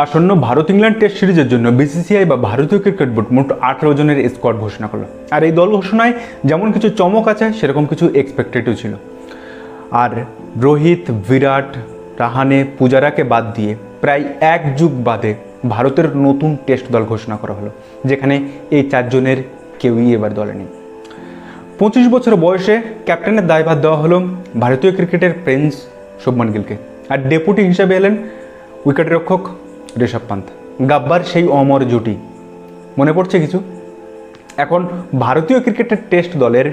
আসন্ন Bharat England test সিরিজের জন্য বিসিসিআই বা ভারতীয় ক্রিকেট বোর্ড মোট আঠারো জনের স্কোয়াড ঘোষণা করল। আর এই দল ঘোষণায় যেমন কিছু চমক আছে, সেরকম কিছু এক্সপেক্টেডও ছিল। আর রোহিত, বিরাট, রাহানে, পূজারাকে বাদ দিয়ে প্রায় এক যুগ বাদে ভারতের নতুন টেস্ট দল ঘোষণা করা হলো, যেখানে এই চারজনের কেউই এবার দলে নেই। পঁচিশ বছর বয়সে ক্যাপ্টেনের দায়ভার দেওয়া হলো ভারতীয় ক্রিকেটের প্রিন্স শুভমান গিলকে। আর ডেপুটি হিসাবে এলেন উইকেটরক্ষক ঋষভ পান্ত গাব্বার সেই অমর জুটি। মনে পড়ছে কিছু? এখন ভারতীয় ক্রিকেটের টেস্ট দলের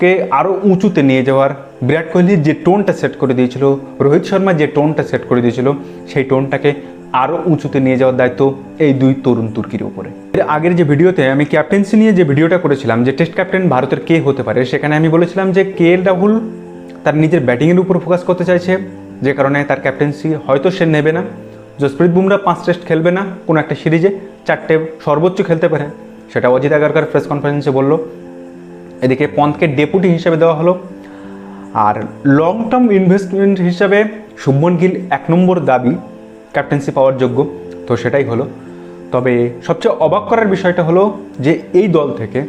কে আরও উঁচুতে নিয়ে যাওয়ার বিরাট কোহলি যে টোনটা সেট করে দিয়েছিল, রোহিত শর্মা যে টোনটা সেট করে দিয়েছিল, সেই টোনটাকে আরও উঁচুতে নিয়ে যাওয়ার দায়িত্ব এই দুই তরুণ তুর্কির উপরে। এর আগের যে ভিডিওতে আমি ক্যাপ্টেন্সি নিয়ে যে ভিডিওটা করেছিলাম, যে টেস্ট ক্যাপ্টেন ভারতের কে হতে পারে, সেখানে আমি বলেছিলাম যে কে এল রাহুল তার নিজের ব্যাটিংয়ের উপর ফোকাস করতে চাইছে, যে কারণে তার ক্যাপ্টেন্সি হয়তো সে নেবে না। জসপ্রীত বুমরা পাঁচ টেস্ট খেলবে না, কোনো একটা সিরিজে চারটে সর্বোচ্চ খেলতে পারে। সেটা অজিত আগারকার প্রেস কনফারেন্সে বলল। এদিকে পন্থকে ডেপুটি হিসেবে দেওয়া হলো। আর লং টার্ম ইনভেস্টমেন্ট হিসাবে শুভমন গিল এক নম্বর দাবি ক্যাপ্টেন্সি পাওয়ার যোগ্য। তো সেটাই হলো। তবে সবচেয়ে অবাক করার বিষয়টা হলো যে এই দল থেকে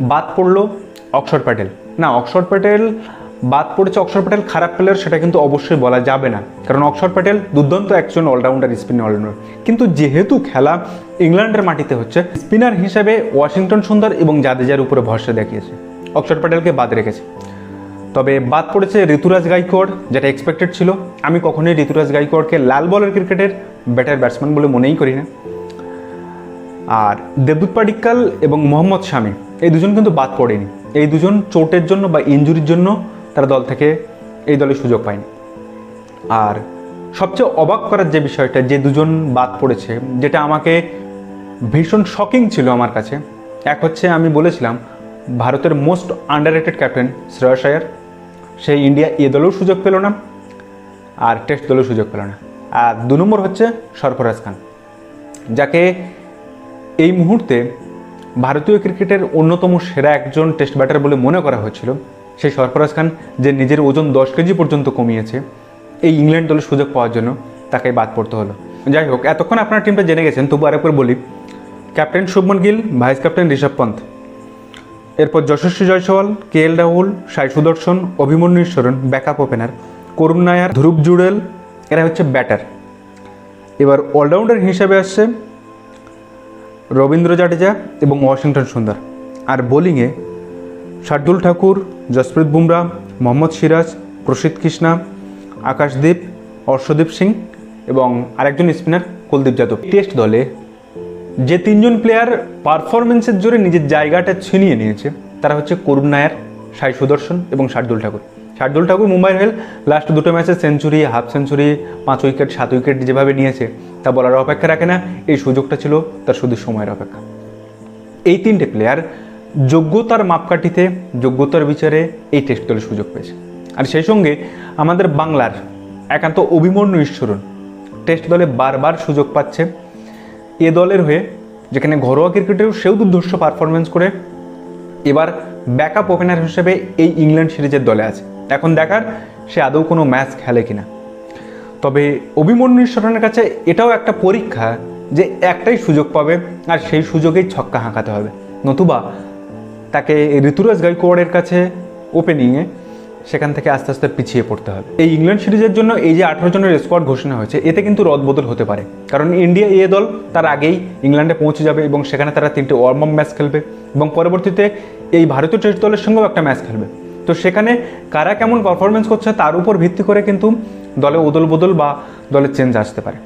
বাদ পড়ল অক্ষর প্যাটেল। না, অক্ষর প্যাটেল বাদ পড়েছে অক্ষর প্যাটেল খারাপ প্লেয়ার সেটা কিন্তু অবশ্যই বলা যাবে না। কারণ অক্ষর প্যাটেল দুর্দান্ত একজন অলরাউন্ডার স্পিনার অলরাউন্ডার কিন্তু যেহেতু খেলা ইংল্যান্ডের মাটিতে হচ্ছে স্পিনার হিসেবে ওয়াশিংটন সুন্দর এবং জাদেজার উপরে ভরসা দেখিয়েছে। অক্ষর প্যাটেলকে বাদ রেখেছে। তবে বাদ পড়েছে ঋতুরাজ গাইকোয়াড়, যেটা এক্সপেক্টেড ছিল। আমি কখনোই ঋতুরাজ গাইকোয়াড়কে লাল বলের ক্রিকেটের ব্যাটার ব্যাটসম্যান বলে মনেই করি না। আর দেবদূত পাডিক্কাল এবং মোহাম্মদ শামি এই দুজন কিন্তু বাদ পড়েনি। এই দুজন চোটের জন্য বা ইঞ্জুরির জন্য তারা দল থেকে এই দলে সুযোগ পায়নি। আর সবচেয়ে অবাক করার যে বিষয়টা, যে দুজন বাদ পড়েছে, যেটা আমাকে ভীষণ শকিং ছিল আমার কাছে। এক হচ্ছে আমি বলেছিলাম, ভারতের most underrated captain Shreyas Iyer সেই ইন্ডিয়া এ দলেও সুযোগ পেল না, আর টেস্ট দলেও সুযোগ পেল না। আর দু নম্বর হচ্ছে সরফরাজ খান, যাকে এই মুহূর্তে ভারতীয় ক্রিকেটের অন্যতম সেরা একজন টেস্ট ব্যাটার বলে মনে করা হয়েছিল। সেই সরফরাজ খান যে নিজের ওজন দশ কেজি পর্যন্ত কমিয়েছে, এই ইংল্যান্ড দলের সুযোগ পাওয়ার জন্য তাকে বাদ পড়তে হলো। যাই হোক, এতক্ষণ আপনার টিমটা জেনে গেছেন, তবু আরেকবার বলি captain Shubman Gill vice captain Rishabh Pant. এরপর Yashasvi Jaiswal, K L Rahul, Sai Sudharsan, Abhimanyu Easwaran backup opener Karun Nair, Dhruv Jurel, এরা হচ্ছে ব্যাটার এবার অলরাউন্ডার হিসেবে আসছে রবীন্দ্র জাডেজা এবং ওয়াশিংটন সুন্দর। আর বোলিংয়ে শার্দুল ঠাকুর, জসপ্রীত বুমরা, মোহাম্মদ সিরাজ প্রসিদ্ধ কৃষ্ণা, আকাশদীপ, অর্শদীপ সিং এবং আরেকজন স্পিনার কুলদীপ যাদব। টেস্ট দলে যে তিনজন প্লেয়ার পারফরমেন্সের জোরে নিজের জায়গাটা ছিনিয়ে নিয়েছে, তারা হচ্ছে করুণ নায়ার, সাই সুদর্শন এবং শার্দুল ঠাকুর। শার্দুল ঠাকুর মুম্বাই রয়েল লাস্ট দুটো ম্যাচে সেঞ্চুরি হাফ সেঞ্চুরি পাঁচ উইকেট সাত উইকেট যেভাবে নিয়েছে, তা বলার অপেক্ষা রাখে না, এই সুযোগটা ছিল তার শুধু সময়ের অপেক্ষা। এই তিনটে প্লেয়ার যোগ্যতার মাপকাঠিতে যোগ্যতার বিচারে এই টেস্ট দলে সুযোগ পেয়েছে। আর সেই সঙ্গে আমাদের বাংলার একান্ত অভিমন্যু ঈশ্বরণ টেস্ট দলে বারবার সুযোগ পাচ্ছে। এ দলের হয়ে যেখানে ঘরোয়া ক্রিকেটেও সেও দুর্ধর্ষ পারফরমেন্স করে, এবার ব্যাকআপ ওপেনার হিসেবে এই ইংল্যান্ড সিরিজের দলে আছে। এখন দেখার সে আদৌ কোনো ম্যাচ খেলে কিনা। তবে অভিমন্যু ঈশ্বরনের কাছে এটাও একটা পরীক্ষা যে একটাই সুযোগ পাবে, আর সেই সুযোগেই ছক্কা হাঁকাতে হবে। নতুবা তাকে ঋতুরাজ গাইকোয়াড়ের কাছে ওপেনিংয়ে সেখান থেকে আস্তে আস্তে পিছিয়ে পড়তে হবে। এই ইংল্যান্ড সিরিজের জন্য এই যে আঠারো জনের স্কোয়াড ঘোষণা হয়েছে, এতে কিন্তু রদবদল হতে পারে। কারণ ইন্ডিয়া এ দল তার আগেই ইংল্যান্ডে পৌঁছে যাবে এবং সেখানে তারা তিনটে ওয়ার্ম আপ ম্যাচ খেলবে এবং পরবর্তীতে এই ভারতীয় টেস্ট দলের সঙ্গেও একটা ম্যাচ খেলবে। তো সেখানে কারা কেমন পারফরমেন্স করছে তার উপর ভিত্তি করে কিন্তু দলে ওদল বদল বা দলের চেঞ্জ আসতে পারে।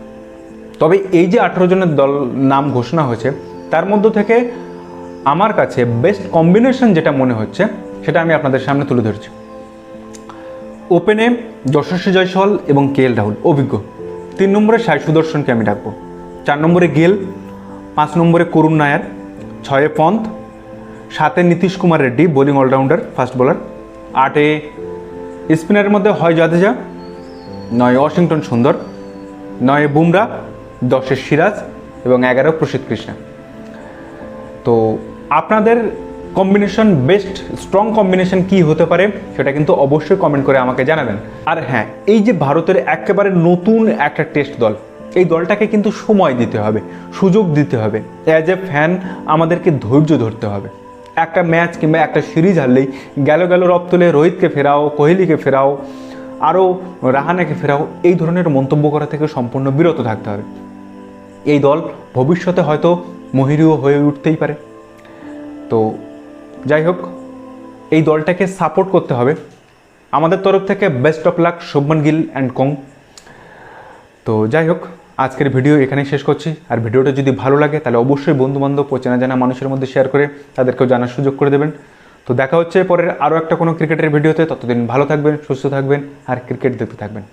তবে এই যে আঠেরো জনের দল নাম ঘোষণা হয়েছে, তার মধ্য থেকে আমার কাছে বেস্ট কম্বিনেশন যেটা মনে হচ্ছে, সেটা আমি আপনাদের সামনে তুলে ধরছি। ওপেনে যশস্বী জয়সওয়াল এবং কে এল রাহুল, অভিজ্ঞ। তিন নম্বরে সাই সুদর্শনকে আমি ডাকবো চার নম্বরে গেল, পাঁচ নম্বরে করুণ নায়ার, ছয়ে পন্থ, সাতে Nitish Kumar Reddy bowling allrounder fast bowler আটে স্পিনারের মধ্যে হয় জাদেজা, নয় ওয়াশিংটন সুন্দর, নয় বুমরা দশের সিরাজ এবং এগারো প্রসিদ্ধ কৃষ্ণা। তো আপনাদের কম্বিনেশন বেস্ট স্ট্রং কম্বিনেশন কি হতে পারে সেটা কিন্তু অবশ্যই কমেন্ট করে আমাকে জানাবেন। আর হ্যাঁ এই যে ভারতের একেবারে নতুন একটা টেস্ট দল, এই দলটাকে কিন্তু সময় দিতে হবে, সুযোগ দিতে হবে। অ্যাজ এ ফ্যান আমাদেরকে ধৈর্য ধরতে হবে। একটা ম্যাচ কিংবা একটা সিরিজ হারলেই গেল গেল রব তুলে রোহিতকে ফেরাও, কোহলিকে ফেরাও, আরও রাহানাকে ফেরাও, এই ধরনের মন্তব্য করা থেকে সম্পূর্ণ বিরত থাকতে হবে। এই দল ভবিষ্যতে হয়তো মহিরীয় হয়ে উঠতেই পারে। তো যাই হোক, এই দলটাকে সাপোর্ট করতে হবে। আমাদের তরফ থেকে best of luck Shubman Gill and কং। তো যাই হোক, আজকের ভিডিও এখানেই শেষ করছি। আর ভিডিওটা যদি ভালো লাগে, তাহলে অবশ্যই বন্ধু বান্ধব ও চেনা জানা মানুষের মধ্যে শেয়ার করে তাদেরকেও জানার সুযোগ করে দেবেন। তো দেখা হচ্ছে পরের আরও একটা কোনো ক্রিকেটের ভিডিওতে। ততদিন ভালো থাকবেন, সুস্থ থাকবেন, আর ক্রিকেট দেখতে থাকবেন।